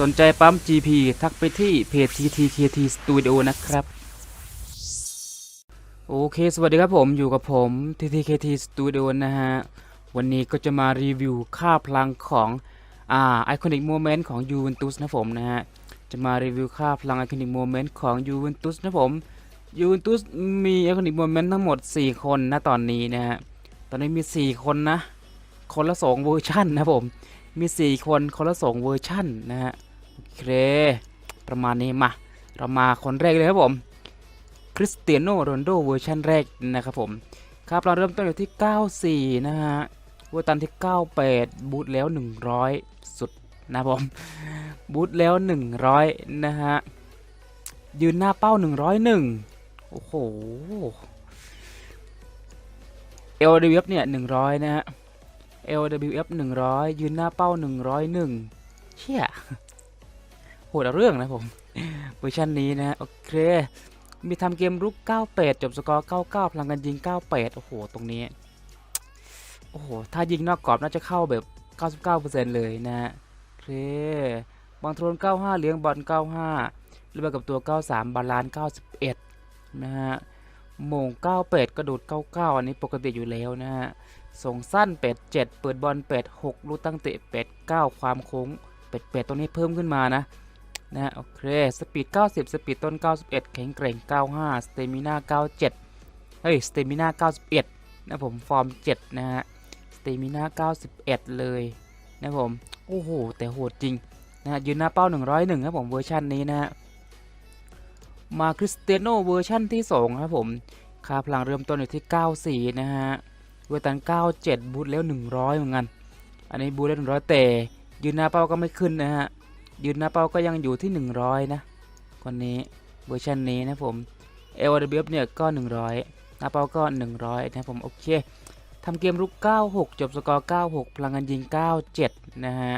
สนใจปั๊ม GP ทักไปที่เพจ TTKT Studio นะครับ โอเค สวัสดีครับผมอยู่กับผม TTKT Studio นะฮะ วันนี้ก็จะมารีวิวค่าพลังของอ่า Iconic Moment ของ Juventus นะผมนะฮะ จะมารีวิวค่าพลัง Iconic Moment ของ Juventus นะผม Juventus มี Iconic Moment ทั้งหมด 4 คนนะตอนนี้นะฮะ ตอนนี้มี 4 คนนะ คนละ 2 เวอร์ชันนะผม มี 4 คนคนละ2เวอร์ชันนะฮะโอเคประมาณนี้มา เรามาคนแรกเลยครับผมคริสเตียโนโรนโดเวอร์ชันแรกนะครับผม ครับเราเริ่มต้นอยู่ที่ 94 นะฮะเวอร์ตันที่ 98 บูทแล้ว 100 สุดนะผม บูทแล้ว 100 นะฮะ ยืนหน้าเป้า 101 โอ้โห LWF เนี่ย 100 นะฮะ LWF 100 ยืนหน้าเป้า 101 เชี่ยโหดเรื่องนะผม เวอร์ชันนี้นะ โอเค มีทำเกมรุก 98 จบสกอร์ 99 พลังกันยิง 98 โอ้โห ตรงนี้ โอ้โห ถ้ายิงนอกกรอบน่าจะเข้าแบบ 99%เลยนะฮะโอเคบางโทน 95 เลี้ยงบอล 95 เล่นกับตัว 93 บาลานซ์91 นะฮะ มง98กระโดด99อันนี้ปกติอยู่แล้วนะฮะส่งสั้น87เปิดบอล86ลูกตั้งเตะ89ความโค้ง88ตรงนี้เพิ่มขึ้นมานะนะฮะโอเคสปีด 90 สปีดต้น 91 แข็งแกร่ง 95 สเตมิน่า97 เฮ้ย สเตมิน่า91 นะผมฟอร์ม 7 นะฮะ สเตมิน่า91 เลยนะผม โอ้โห แต่โหดจริงนะฮะยืนหน้าเป้า 101ครับผมเวอร์ชันนี้นะฮะ มาคริสเตียโนเวอร์ชันที่ 2 ครับผม ค่าพลังเริ่มต้นอยู่ที่ 94 นะฮะ เวตัน 97 บูทแล้ว 100 เหมือนกัน อันนี้บูทแล้ว 100 แต่ ยืนหน้าเป้าก็ไม่ขึ้นนะฮะ ยืนหน้าเป้าก็ยังอยู่ที่ 100 นะคนนี้เวอร์ชันนี้นะผม LWF เนี่ยก็ 100 หน้าเป้าก็ 100 นะผม โอเคทำเกมรุก 96 จบสกอร์ 96 พลังงานยิง 97 นะฮะ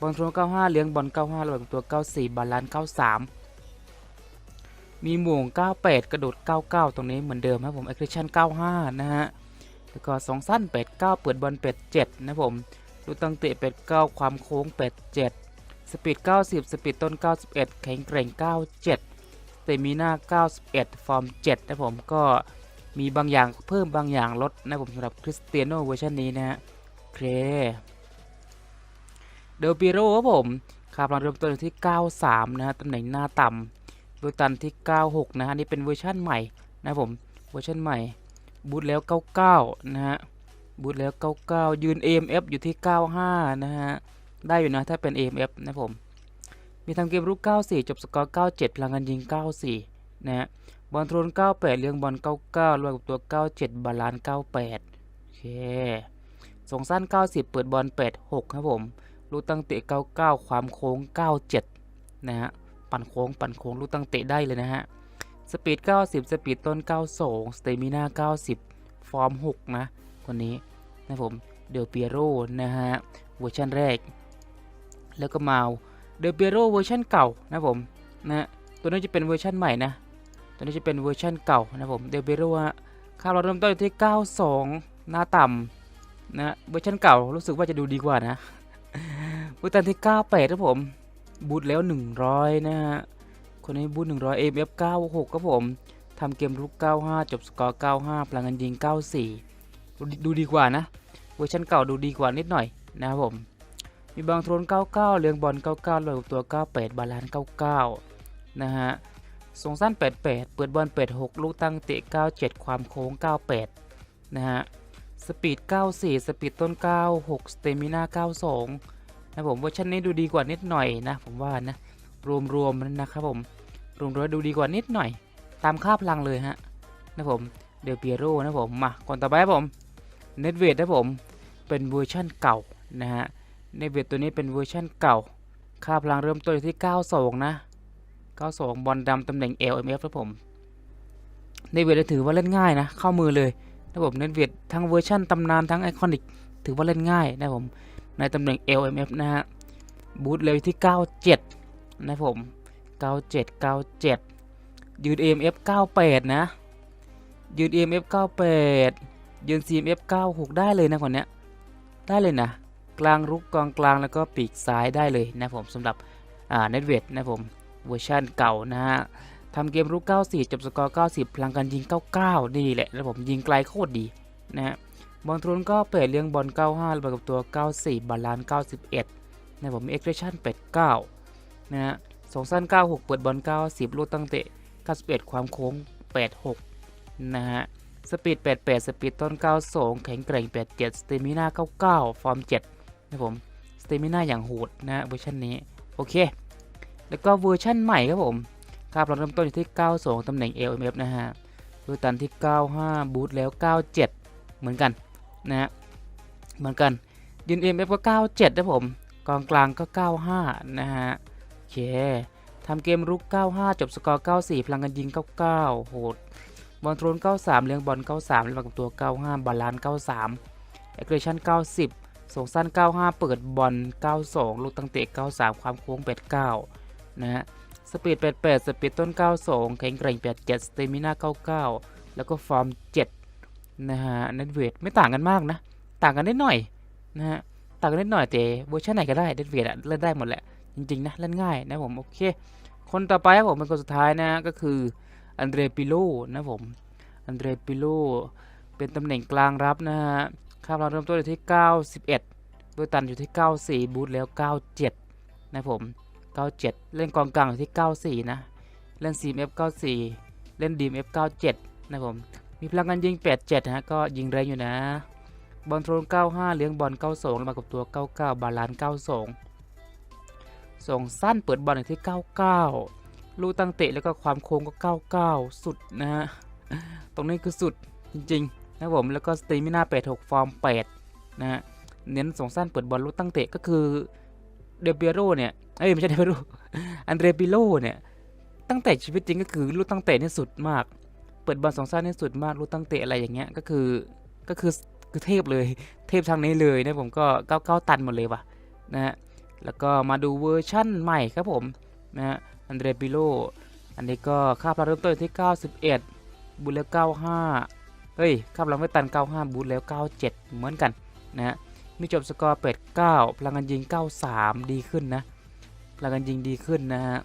บอลทวน95 เลี้ยงบอล 95ระเบิดตัว 94 บาลานซ์ 93 มีหม่ง 98 กระโดด 99 ตรงนี้เหมือนเดิมครับผม aggression 95 นะฮะ แล้วก็สองสั้น 89 เปิดบอล 87 นะผมลูกตั้งเตะ 89 ความโค้ง 87 สปีด 90 สปีดต้น 91 แข็งแกร่ง 97 เตมิน่า91 ฟอร์ม 7 นะผม ก็มีบางอย่างเพิ่มบางอย่างลดนะผมสำหรับคริสเตียโนเวอร์ชันนี้นะฮะเคเดลปิโรครับผมค่าพลังเริ่มต้นที่ 93 นะฮะตำแหน่งหน้าต่ำ ลูกตันที่ 96 นะฮะนี่เป็นเวอร์ชันใหม่นะผมเวอร์ชันใหม่บูทแล้ว 99 นะฮะบูทแล้ว 99 ยืน AMF อยู่ที่ 95 นะฮะได้อยู่นะถ้าเป็น AMF นะผมมีทำเกมรุก 94 จบสกอร์ 97 พลังงานยิง 94 นะฮะบอลทรน 98 เลี้ยงบอล 99 รวมกับตัว 97 บาลาน 98 โอเคส่งสั้น 90 เปิดบอล 86 ครับผมลูกตั้งเตะ 99 ความโค้ง 97 นะฮะ ปั่นโค้งปั่นโค้งลูกตั้งเตะได้เลยนะฮะสปีด 90 สปีดต้น 92 สเตมิน่า 90 ฟอร์ม 6 นะ คนนี้นะผม เดลเปียโรนะฮะ เวอร์ชันแรก แล้วก็มาเดลเปียโรเวอร์ชันเก่านะผมนะตัวนี้จะเป็นเวอร์ชันใหม่นะ ตัวนี้จะเป็นเวอร์ชันเก่านะผม เดลเปียโรฮะค่าเราเริ่มต้นที่ 92 หน้าต่ำนะ เวอร์ชันเก่ารู้สึกว่าจะดูดีกว่านะเวอร์ชันที่ 98ครับผม บูทแล้ว 100 นะฮะ คนนี้บูท100 AMF 96ครับผมทำเกมรุก 95 จบสกอร์ 95 พลังงานยิง 94 ดูดูดีกว่านะ เวอร์ชันเก่าดูดีกว่านิดหน่อยนะครับผม มีบางโทน 99เลี้ยงบอล 99เลยตัว 98 บาลาน 99 นะฮะส่งสั้น 88 เปิดบอล 86 ลูกตั้งเตะ 97 ความโค้ง 98 นะฮะ สปีด 94 สปีดต้น 96 สเตมิน่า 92 นะผมเวอร์ชันนี้ดูดีกว่านิดหน่อยนะ ผมว่านะรวมๆนะครับผมรวมๆดูดีกว่านิดหน่อย ตามค่าพลังเลยฮะนะผมเดลเปียโรนะผมมาก่อนต่อไปครับผมเนตเวทนะผมเป็นเวอร์ชั่นเก่านะฮะเนตเวทตัวนี้เป็นเวอร์ชั่นเก่า ค่าพลังเริ่มต้นที่ 92 นะ 92 บอลดำตำแหน่ง LMF ครับผมเนตเวทถือว่าเล่นง่ายนะ เข้ามือเลยนะผมเนตเวททั้งเวอร์ชั่นตำนานทั้งไอคอนิกถือว่าเล่นง่ายนะผม ในตำแหน่ง LMF นะฮะ บูทเลยที่ 97 นะผม 97 97 ยืน AMF 98 นะ ยืน EMF 98 ยืน CMF 96 ได้เลยนะคนเนี้ย ได้เลยนะ กลางรุกกองกลางแล้วก็ปีกซ้ายได้เลยนะผมสำหรับอ่าเน็ตเวทนะผมเวอร์ชันเก่านะฮะทำเกมรุก 94 จบสกอร์ 90 พลังการยิง 99 นี่แหละนะผมยิงไกลโคตรดีนะฮะ บอลทรูนก็เปิดเลี้ยงบอล 95 ระเบิดกับตัว 94 บาลานซ์91 นะผมมีเอ็กซ์เ t ชั่น89นะฮะสองสั้น 96 เปิดบอล 90 ลูกตั้งเตะ 91 ความโค้ง 86 นะฮะ สปีด 88 สปีดต้น 92 แข็งแกร่ง 87 สเตมิน่า 99 ฟอร์ม 7 นะผม สเตมิน่าอย่างโหดนะฮะเวอร์ชันนี้ โอเค แล้วก็เวอร์ชันใหม่ครับผมครับเราเริ่มต้นอยู่ที่ 92 ตำแหน่ง LMF นะฮะดูตันที่ 95 บูทแล้ว 97 เหมือนกัน นะฮะเหมือนกันยืน MF ก็97นะผมกองกลางก็ 95 นะฮะโอเคทำเกมรุก 95 จบสกอร์ 94 พลังกันยิง 99 โหด บอลทรน 93 เลี้ยงบอล 93เล่นกับตัว 95 บาลานซ์93แอคเ a ชั่น 90 ส่งสั้น 95 เปิดบอล 92 ลูกตั้งเตะ 93 ความโค้ง 89 นะฮะ สปีด 88 สปีดต้น 92 แข็งแกร่ง 87 สเตมิน่า 99 แล้วก็ฟอร์ม 7 นะฮะเน็ตเวทไม่ต่างกันมากนะ ต่างกันนิดหน่อยนะฮะต่างกันนิดหน่อยแต่เวอร์ชันไหนก็ได้เน็ตเวทอะเล่นได้หมดแหละจริงๆนะเล่นง่ายนะผมโอเค คนต่อไปครับผมเป็นคนสุดท้ายนะก็คืออันเดรปิโลนะผมอันเดรปิโลเป็นตำแหน่งกลางรับนะฮะค่าเราเริ่มต้นอยู่ที่ 91โดยตันอยู่ที่ 94 บูทแล้ว 97 นะผม 97 เล่นกองกลางอยู่ที่ 94 นะ เล่น CMF 94 เล่น DMF 97 นะผม มีพลังงานยิง 87 ฮะ ก็ยิงแรงอยู่นะ บอลโทรน 95 เลี้ยงบอล 92แล้วมากับตัว 99 บาลานซ์92 ส่งสั้นเปิดบอลอยู่ที่ 99 ลูกตั้งเตะแล้วก็ความโค้งก็ 99 สุดนะฮะ ตรงนี้คือสุดจริงๆนะผม แล้วก็สเตมิน่า 86 ฟอร์ม 8 นะฮะ เน้นส่งสั้นเปิดบอลลูกตั้งเตะก็คือเดเปียโรเนี่ย เอ้ยไม่ใช่เดเปียโรอันเดรปิโลเนี่ย ตั้งแต่ชีวิตจริงก็คือลูกตั้งเตะนี่สุดมาก ปิดบอลสองสั้นนี่สุดมากลูกตั้งเตะอะไรอย่างเงี้ยก็คือก็คือคือเทพเลยเทพทางนี้เลยนะผมก็99ตันหมดเลยว่ะนะฮะแล้วก็มาดูเวอร์ชั่นใหม่ครับผมนะฮะอันเดรปิโลอันนี้ก็ค่าพลังเริ่มต้นที่ 91 บูทแล้ว 95 เฮ้ยค่าพลังไม่ตัน 95 บูทแล้ว 97 เหมือนกันนะฮะมีจบสกอร์ 89 พลังงานยิง 93 ดีขึ้นนะ พลังงานยิงดีขึ้นนะฮะ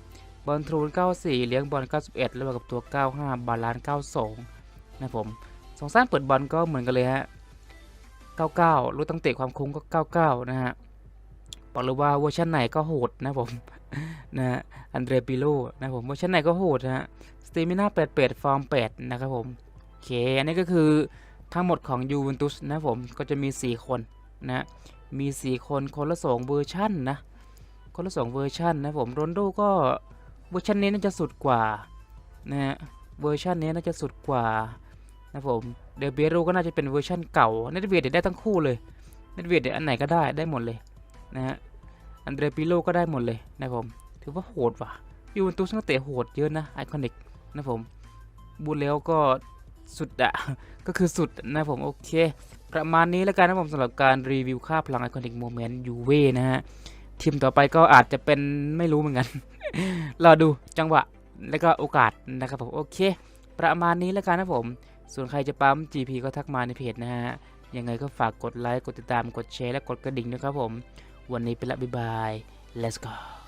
บอลทรูน94 เลี้ยงบอล91 แล้วกับตัว 95 บาลาน92 นะผมสองสั้นเปิดบอลก็เหมือนกันเลยฮะ 99 รู้ตั้งเตะความคุ้มก็ 99 นะฮะ บอกเลยว่าเวอร์ชันไหนก็โหดนะผมนะฮะอันเดรปิโลนะผมเวอร์ชันไหนก็โหดนะฮะสเตมิน่า88 ฟอร์ม 8 นะครับผม โอเค อันนี้ก็คือทั้งหมดของยูเวนตุสนะผม ก็จะมี 4 คนนะฮะมี 4 คนคนละ 2 เวอร์ชันนะ คนละ 2 เวอร์ชันนะผมโรนโดก็ เวอร์ชันนี้น่าจะสุดกว่านะฮะเวอร์ชันนี้น่าจะสุดกว่านะผมเดเบียโรก็น่าจะเป็นเวอร์ชันเก่าเนตเวียดได้ทั้งคู่เลยเนตเวียดอันไหนก็ได้ได้หมดเลยนะฮะอันเดรปิโลก็ได้หมดเลยนะผมถือว่าโหดว่ะยูเวนตุสนักเตะโหดเยอะนะไอคอนิกนะผมบูทแล้วก็สุดอะก็คือสุดนะผมโอเค ประมาณนี้แล้วกันนะผมสำหรับการรีวิวค่าพลังไอคอนิกโมเมนต์ยูเวนะฮะ ทีมต่อไปก็อาจจะเป็นไม่รู้เหมือนกัน รอดูจังหวะแล้วก็โอกาสนะครับผมโอเค ประมาณนี้แล้วกันนะผม ส่วนใครจะปั๊ม GP ก็ทักมาในเพจนะฮะ ยังไงก็ฝากกดไลค์ กดติดตาม กดแชร์ และกดกระดิ่งด้วยครับผม วันนี้ไปละบ๊ายบาย let's go